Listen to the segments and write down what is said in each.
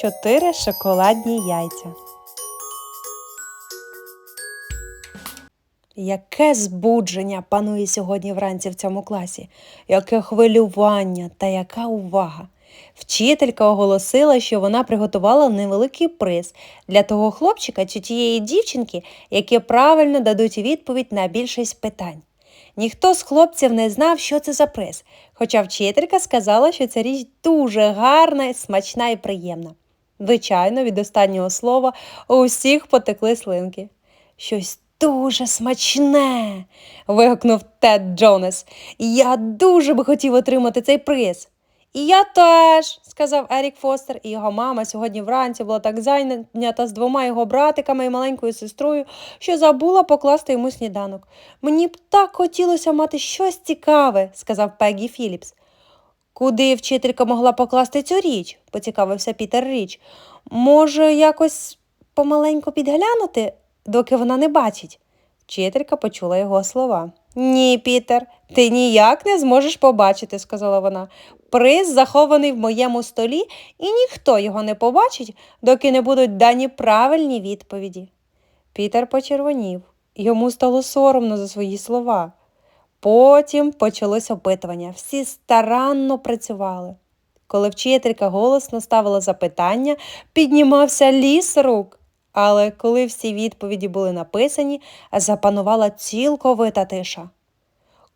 Чотири шоколадні яйця. Яке збудження панує сьогодні вранці в цьому класі, яке хвилювання та яка увага. Вчителька оголосила, що вона приготувала невеликий приз для того хлопчика чи тієї дівчинки, які правильно дадуть відповідь на більшість питань. Ніхто з хлопців не знав, що це за приз, хоча вчителька сказала, що ця річ дуже гарна, смачна і приємна. Звичайно, від останнього слова у усіх потекли слинки. Щось дуже смачне. вигукнув Тед Джонес. Я дуже би хотів отримати цей приз. І я теж, сказав Ерік Фостер, і його мама сьогодні вранці була так зайнята з двома його братиками і маленькою сестрою, що забула покласти йому сніданок. Мені б так хотілося мати щось цікаве, сказав Пеггі Філіпс. Куди вчителька могла покласти цю річ? поцікавився Пітер Річ. Може, якось помаленьку підглянути, доки вона не бачить? Вчителька почула його слова. Ні, Пітер, ти ніяк не зможеш побачити, сказала вона. Приз захований в моєму столі, і ніхто його не побачить, доки не будуть дані правильні відповіді. Пітер почервонів. Йому стало соромно за свої слова. Потім почалось опитування. Всі старанно працювали. Коли вчителька голосно ставила запитання, піднімався ліс рук. Але коли всі відповіді були написані, запанувала цілковита тиша.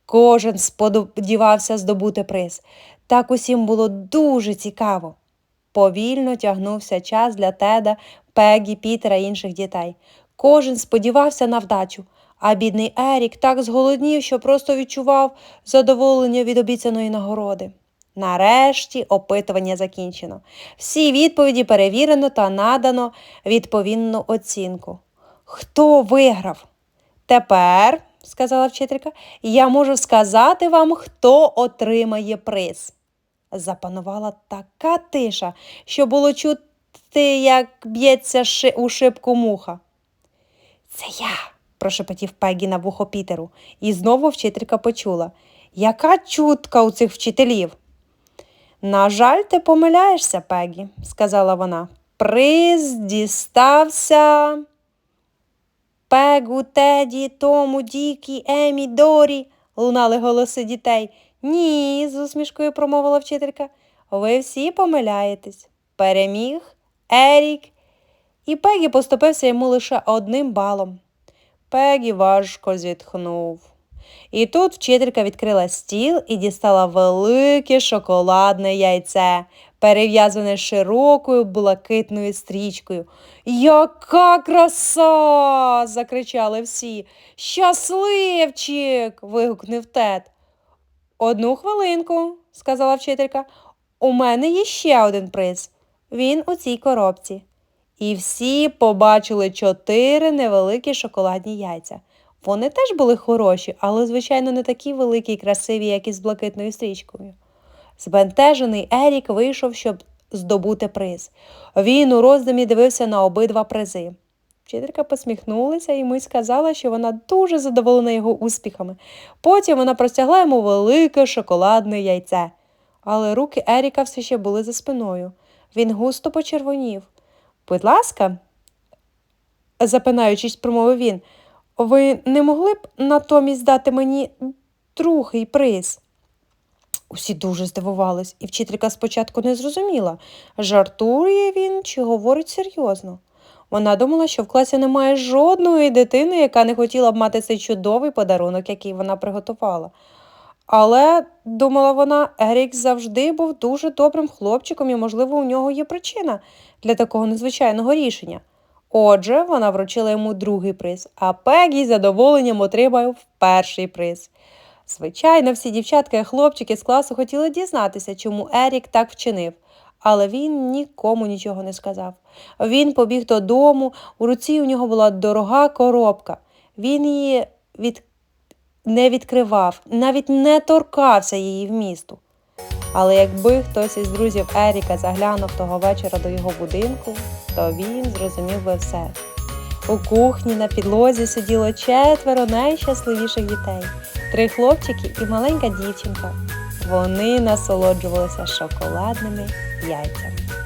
Кожен сподівався здобути приз. Так усім було дуже цікаво. Повільно тягнувся час для Теда, Пегі, Пітера і інших дітей. Кожен сподівався на вдачу, а бідний Ерік так зголоднів, що просто відчував задоволення від обіцяної нагороди. Нарешті опитування закінчено. Всі відповіді перевірено та надано відповідну оцінку. Хто виграв? Тепер, сказала вчителька, я можу сказати вам, хто отримає приз. Запанувала така тиша, що було чути, як б'ється ши- у шибку муха. Це я, прошепотів Пегі на вухо Пітеру, і знову вчителька почула. Яка чутка у цих вчителів? На жаль, ти помиляєшся, Пегі, сказала вона. Приз дістався. Пегу, Теді, Тому, Дікі, Емі, Дорі, лунали голоси дітей. Ні, з усмішкою промовила вчителька. Ви всі помиляєтесь. Переміг Ерік. І Пегі поступився йому лише одним балом. Пегі важко зітхнув. І тут вчителька відкрила стіл і дістала велике шоколадне яйце, перев'язане широкою блакитною стрічкою. Яка краса! закричали всі. Щасливчик. вигукнув Тед. Одну хвилинку, сказала вчителька. У мене є ще один приз. Він у цій коробці. І всі побачили чотири невеликі шоколадні яйця. Вони теж були хороші, але, звичайно, не такі великі і красиві, як із блакитною стрічкою. Збентежений Ерік вийшов, щоб здобути приз. Він у роздумі дивився на обидва призи. Вчителька посміхнулася і йому сказала, що вона дуже задоволена його успіхами. Потім вона простягла йому велике шоколадне яйце. Але руки Еріка все ще були за спиною. Він густо почервонів. Будь ласка, запинаючись, промовив він, ви не могли б натомість дати мені другий приз? Усі дуже здивувались, і вчителька спочатку не зрозуміла, жартує він чи говорить серйозно. Вона думала, що в класі немає жодної дитини, яка не хотіла б мати цей чудовий подарунок, який вона приготувала. Але, думала вона, Ерік завжди був дуже добрим хлопчиком, і, можливо, у нього є причина для такого незвичайного рішення. Отже, вона вручила йому другий приз, а Пегі з задоволенням отримав перший приз. Звичайно, всі дівчатка і хлопчики з класу хотіли дізнатися, чому Ерік так вчинив, але він нікому нічого не сказав. Він побіг додому, у руці у нього була дорога коробка. Він її від... не відкривав, навіть не торкався її вмісту. Але якби хтось із друзів Еріка заглянув того вечора до його будинку, то він зрозумів би все. У кухні на підлозі сиділо четверо найщасливіших дітей три хлопчики і маленька дівчинка. Вони насолоджувалися шоколадними яйцями.